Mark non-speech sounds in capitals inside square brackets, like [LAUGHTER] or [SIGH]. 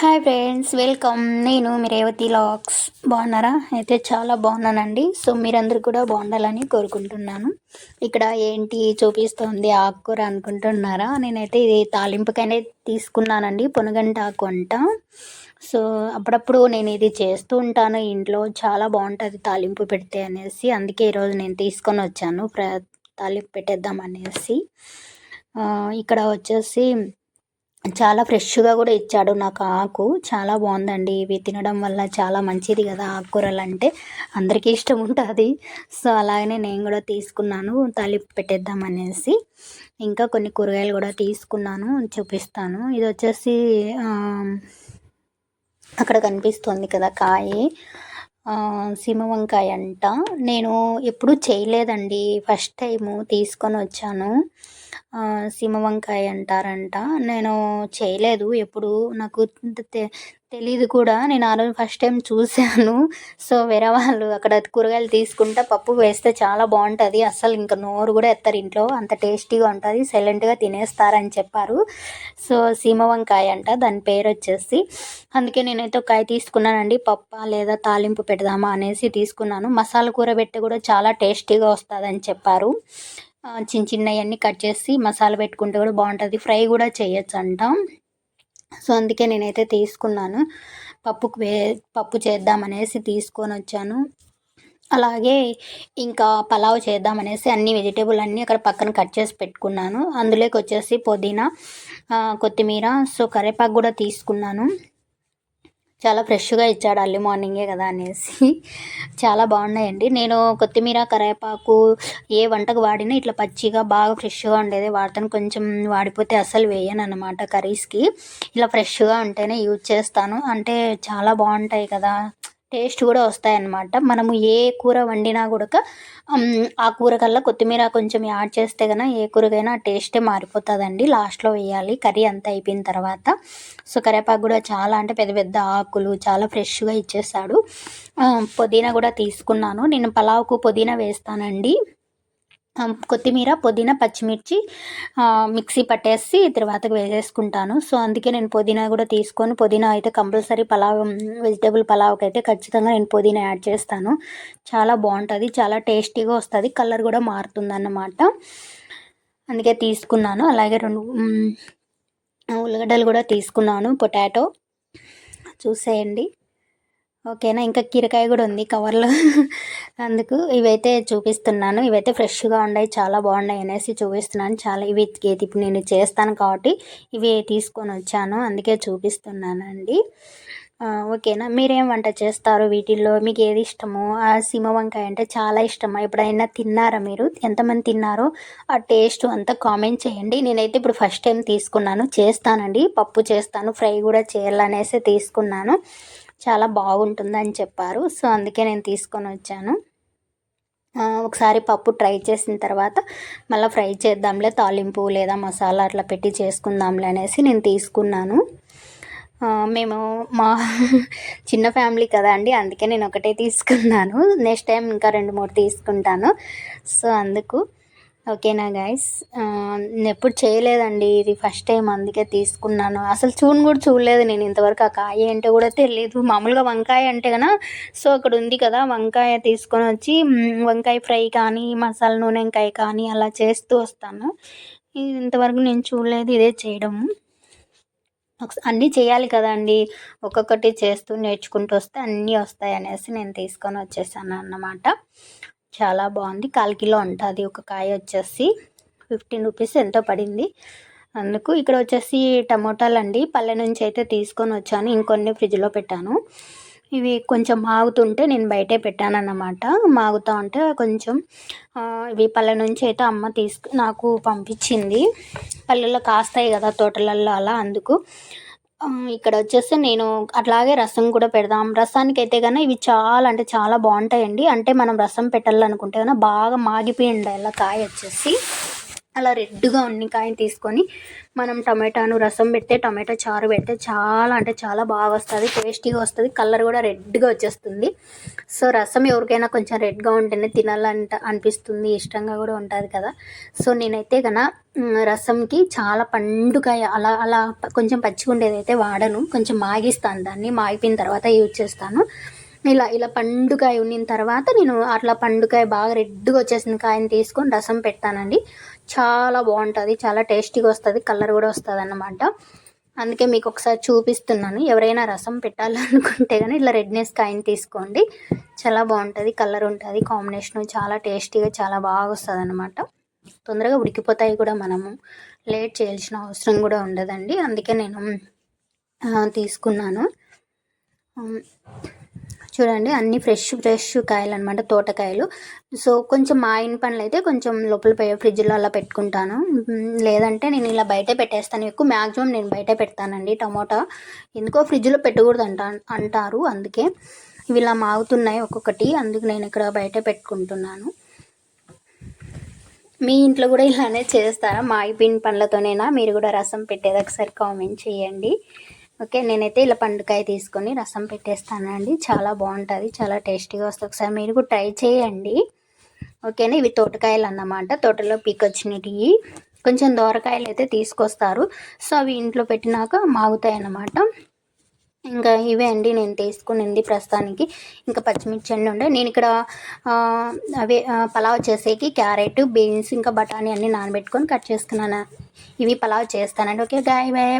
Hi friends welcome. నేను మీ రేవతి లాక్స్. బాగున్నారా? అయితే చాలా బాగున్నానండి. సో మీరందరూ కూడా బాగుండాలని కోరుకుంటున్నాను. ఇక్కడ ఏంటి చూపిస్తుంది ఆకుకూర అనుకుంటున్నారా? నేనైతే ఇది తాలింపుకైనా తీసుకున్నానండి పొనగంట ఆకు అంట. సో అప్పుడప్పుడు నేను ఇది చేస్తూ ఉంటాను ఇంట్లో. చాలా బాగుంటుంది తాలింపు పెడితే అనేసి. అందుకే ఈరోజు నేను తీసుకొని వచ్చాను. ప్ర తాలింపు పెట్టేద్దాం అనేసి. ఇక్కడ వచ్చేసి చాలా ఫ్రెష్గా కూడా ఇచ్చాడు నాకు ఆకు. చాలా బాగుందండి. ఇవి తినడం వల్ల చాలా మంచిది కదా ఆకుకూరలు అంటే అందరికీ ఇష్టం ఉంటుంది. సో అలాగనే నేను కూడా తీసుకున్నాను. తాలింపు పెట్టేద్దాం అనేసి. ఇంకా కొన్ని కూరగాయలు కూడా తీసుకున్నాను. చూపిస్తాను. ఇది వచ్చేసి అక్కడ కనిపిస్తుంది కదా కాయ. సీమ వంకాయ అంట. నేను ఎప్పుడూ చేయలేదండి. ఫస్ట్ టైము తీసుకొని వచ్చాను. సీమ వంకాయ అంటారంట. నేను చేయలేదు. ఎప్పుడు నాకు తెలియదు కూడా. నేను ఆ రోజు ఫస్ట్ టైం చూశాను. సో వేరే వాళ్ళు అక్కడ కూరగాయలు తీసుకుంటే పప్పు వేస్తే చాలా బాగుంటుంది. అసలు ఇంకా నోరు కూడా ఎత్తారు ఇంట్లో. అంత టేస్టీగా ఉంటుంది. సైలెంట్గా తినేస్తారని చెప్పారు. సో సీమ వంకాయ అంట. దాని పేరు వచ్చేసి అందుకే నేనైతే ఒక కాయ తీసుకున్నానండి. పప్ప లేదా తాలింపు పెడదామా అనేసి తీసుకున్నాను. మసాలా కూర పెట్టి కూడా చాలా టేస్టీగా వస్తుందని చెప్పారు. చిన్న చిన్నవన్నీ కట్ చేసి మసాలా పెట్టుకుంటే కూడా బాగుంటుంది. ఫ్రై కూడా చేయొచ్చు అంట సో అందుకే నేనైతే తీసుకున్నాను. పప్పుకు వే పప్పు చేద్దామనేసి తీసుకొని వచ్చాను అలాగే ఇంకా పలావ్ చేద్దామనేసి అన్ని వెజిటేబుల్ అన్నీ అక్కడ పక్కన కట్ చేసి పెట్టుకున్నాను. అందులోకి వచ్చేసి పుదీనా కొత్తిమీర సో కరివేపాకు కూడా తీసుకున్నాను. చాలా ఫ్రెష్గా ఇచ్చాడు అర్లీ మార్నింగే కదా అనేసి. చాలా బాగున్నాయండి. నేను కొత్తిమీర కరివేపాకు ఏ వంటకు వాడినా ఇట్లా పచ్చిగా బాగా ఫ్రెష్గా ఉండేది వాడతాను. కొంచెం వాడిపోతే అసలు వేయను అనమాట కర్రీస్కి. ఇలా ఫ్రెష్గా ఉంటేనే యూజ్ చేస్తాను. అంటే చాలా బాగుంటాయి కదా. టేస్ట్ కూడా వస్తాయన్నమాట. మనము ఏ కూర వండినా కూడా ఆ కూర కల్లా కొత్తిమీర కొంచెం యాడ్ చేస్తే కన్నా ఏ కూరకైనా టేస్టే మారిపోతుందండి. లాస్ట్లో వేయాలి. కర్రీ అంతా అయిపోయిన తర్వాత. సో కరివేపాకు కూడా చాలా అంటే పెద్ద పెద్ద ఆకులు చాలా ఫ్రెష్గా ఇచ్చేస్తాడు పుదీనా కూడా తీసుకున్నాను. నేను పలావ్కు పుదీనా వేస్తానండి. కొత్తిమీర పుదీనా పచ్చిమిర్చి మిక్సీ పట్టేసి తర్వాత వేసేసుకుంటాను. సో అందుకే నేను పుదీనా కూడా తీసుకొని పుదీనా అయితే కంపల్సరీ పలావ్ వెజిటేబుల్ పలావ్కి అయితే ఖచ్చితంగా నేను పుదీనా యాడ్ చేస్తాను. చాలా బాగుంటుంది చాలా టేస్టీగా వస్తుంది కలర్ కూడా మారుతుంది అన్నమాట అందుకే తీసుకున్నాను. అలాగే రెండు ఉల్లగడ్డలు కూడా తీసుకున్నాను పొటాటో. చూసేయండి. ఓకేనా? ఇంకా కీరకాయ కూడా ఉంది కవర్లో. [LAUGHS] అందుకు ఇవైతే చూపిస్తున్నాను. ఇవైతే ఫ్రెష్గా ఉన్నాయి చాలా బాగున్నాయి అనేసి చూపిస్తున్నాను. చాలా ఇవి ఇప్పుడు నేను చేస్తాను కాబట్టి ఇవి తీసుకొని వచ్చాను. అందుకే చూపిస్తున్నానండి. ఓకేనా? మీరేం వంట చేస్తారు వీటిల్లో? మీకు ఏది ఇష్టమో? ఆ సీమ వంకాయ అంటే చాలా ఇష్టమా? ఎప్పుడైనా తిన్నారా మీరు? ఎంతమంది తిన్నారో ఆ టేస్ట్ అంతా కామెంట్ చేయండి. నేనైతే ఇప్పుడు ఫస్ట్ టైం తీసుకున్నాను. చేస్తానండి. పప్పు చేస్తాను. ఫ్రై కూడా చేయాలనేసి తీసుకున్నాను. చాలా బాగుంటుందని చెప్పారు. సో అందుకే నేను తీసుకొని వచ్చాను. ఒకసారి పప్పు ట్రై చేసిన తర్వాత మళ్ళీ ఫ్రై చేద్దాంలే తాలింపు లేదా మసాలా అట్లా పెట్టి చేసుకుందాంలే అనేసి నేను తీసుకున్నాను. మేము మా [LAUGHS] చిన్న ఫ్యామిలీ కదా అండి అందుకే నేను ఒకటే తీసుకున్నాను. నెక్స్ట్ టైం ఇంకా రెండు మూడు తీసుకుంటాను. సో అందుకు ఓకేనా గైస్ నేను ఎప్పుడు చేయలేదండి. ఇది ఫస్ట్ టైం అందుకే తీసుకున్నాను. అసలు చూని కూడా చూడలేదు నేను ఇంతవరకు. ఆ కాయ ఏంటో కూడా తెలియదు మామూలుగా వంకాయ అంటే కదా సో అక్కడ ఉంది కదా వంకాయ తీసుకొని వచ్చి వంకాయ ఫ్రై కానీ మసాలా నూనె వంకాయ కానీ అలా చేస్తూ వస్తాను. ఇంతవరకు నేను చూడలేదు ఇదే చేయడము అన్నీ చేయాలి కదండి. ఒక్కొక్కటి చేస్తూ నేర్చుకుంటూ వస్తే అన్నీ వస్తాయి అనేసి నేను తీసుకొని వచ్చేసాను అన్నమాట. చాలా బాగుంది. కాల్ కిలో ఉంటుంది ఒక కాయ వచ్చేసి ఫిఫ్టీన్ రూపీస్ ఎంతో పడింది. అందుకు ఇక్కడ వచ్చేసి టమోటాలు అండి పల్లె నుంచి అయితే తీసుకొని వచ్చాను. ఇంకొన్ని ఫ్రిడ్జ్లో పెట్టాను. ఇవి కొంచెం మాగుతుంటే నేను బయటే పెట్టాను అన్నమాట మాగుతూ ఉంటే కొంచెం ఇవి పల్లె నుంచి అయితే అమ్మ తీసుకు నాకు పంపించింది. పల్లెల్లో కాస్తాయి కదా తోటలలో అలా అందుకు ఇక్కడ వచ్చేసి నేను అట్లాగే రసం కూడా పెడదాం. రసానికి అయితే కన్నా ఇవి చాలా అంటే చాలా బాగుంటాయండి. అంటే మనం రసం పెట్టాలనుకుంటే కన్నా బాగా మాగిపోయి ఉండాలి కాయ వచ్చేసి అలా రెడ్గా ఉన్న కాయని తీసుకొని మనం టమాటాను రసం పెడితే టమాటా చారు పెడితే చాలా అంటే చాలా బాగా వస్తుంది టేస్టీగా వస్తుంది కలర్ కూడా రెడ్గా వచ్చేస్తుంది. సో రసం ఎవరికైనా కొంచెం రెడ్గా ఉంటేనే తినాలంట అనిపిస్తుంది ఇష్టంగా కూడా ఉంటుంది కదా. సో నేనైతే కన రసంకి చాలా పండుకాయ అలా అలా కొంచెం పచ్చిగుండేది అయితే వాడను. కొంచెం మాగిస్తాను దాన్ని మాగిపోయిన తర్వాత యూజ్ చేస్తాను. ఇలా ఇలా పండుకాయ ఉన్న తర్వాత నేను అట్లా పండుకాయ బాగా రెడ్గా వచ్చేసిన కాయని తీసుకొని రసం పెడతానండి. చాలా బాగుంటుంది చాలా టేస్టీగా వస్తుంది కలర్ కూడా వస్తుంది అన్నమాట అందుకే మీకు ఒకసారి చూపిస్తున్నాను. ఎవరైనా రసం పెట్టాలనుకుంటే కానీ ఇట్లా రెడ్నెస్ కాయని తీసుకోండి. చాలా బాగుంటుంది కలర్ ఉంటుంది కాంబినేషన్ చాలా టేస్టీగా చాలా బాగా వస్తుంది అనమాట తొందరగా ఉడికిపోతాయి కూడా మనము. లేట్ చేయాల్సిన అవసరం కూడా ఉండదండి. అందుకే నేను తీసుకున్నాను. చూడండి అన్ని ఫ్రెష్ ఫ్రెష్ కాయలు అనమాట తోటకాయలు. సో కొంచెం మా ఇన్ పనులు అయితే కొంచెం లోపల ఫ్రిడ్జ్లో అలా పెట్టుకుంటాను. లేదంటే నేను ఇలా బయటే పెట్టేస్తాను. ఎక్కువ మ్యాక్సిమం నేను బయటే పెడతానండి టమోటా. ఎందుకో ఫ్రిడ్జ్లో పెట్టకూడదు అంట అంటారు అందుకే. ఇవి ఇలా మాగుతున్నాయి ఒక్కొక్కటి అందుకు నేను ఇక్కడ బయట పెట్టుకుంటున్నాను. మీ ఇంట్లో కూడా ఇలానే చేస్తారా? మా మాగిపోయిన పండ్లతోనేనా మీరు కూడా రసం పెట్టేది ఒకసారి కామెంట్ చేయండి. ఓకే నేనైతే ఇలా పండుకాయ తీసుకొని రసం పెట్టేస్తానండి. చాలా బాగుంటుంది చాలా టేస్టీగా వస్తుంది. ఒకసారి మీరు కూడా ట్రై చేయండి. ఓకేనా? ఇవి తోటకాయలు అన్నమాట. తోటలో పీకొచ్చినవి. కొంచెం దోరకాయలు అయితే తీసుకొస్తారు. సో అవి ఇంట్లో పెట్టినాక మాగుతాయి అన్నమాట. ఇంకా ఇవే అండి నేను తీసుకునింది ప్రస్తుతానికి. ఇంకా పచ్చిమిర్చి అండి ఉండే. నేను ఇక్కడ అవే పలావ్ చేసేకి క్యారెట్ బీన్స్ ఇంకా బఠానీ అన్నీ నానబెట్టుకొని కట్ చేసుకున్నాను. ఇవి పలావ్ చేస్తానండి. ఓకే గాయ బాయ్.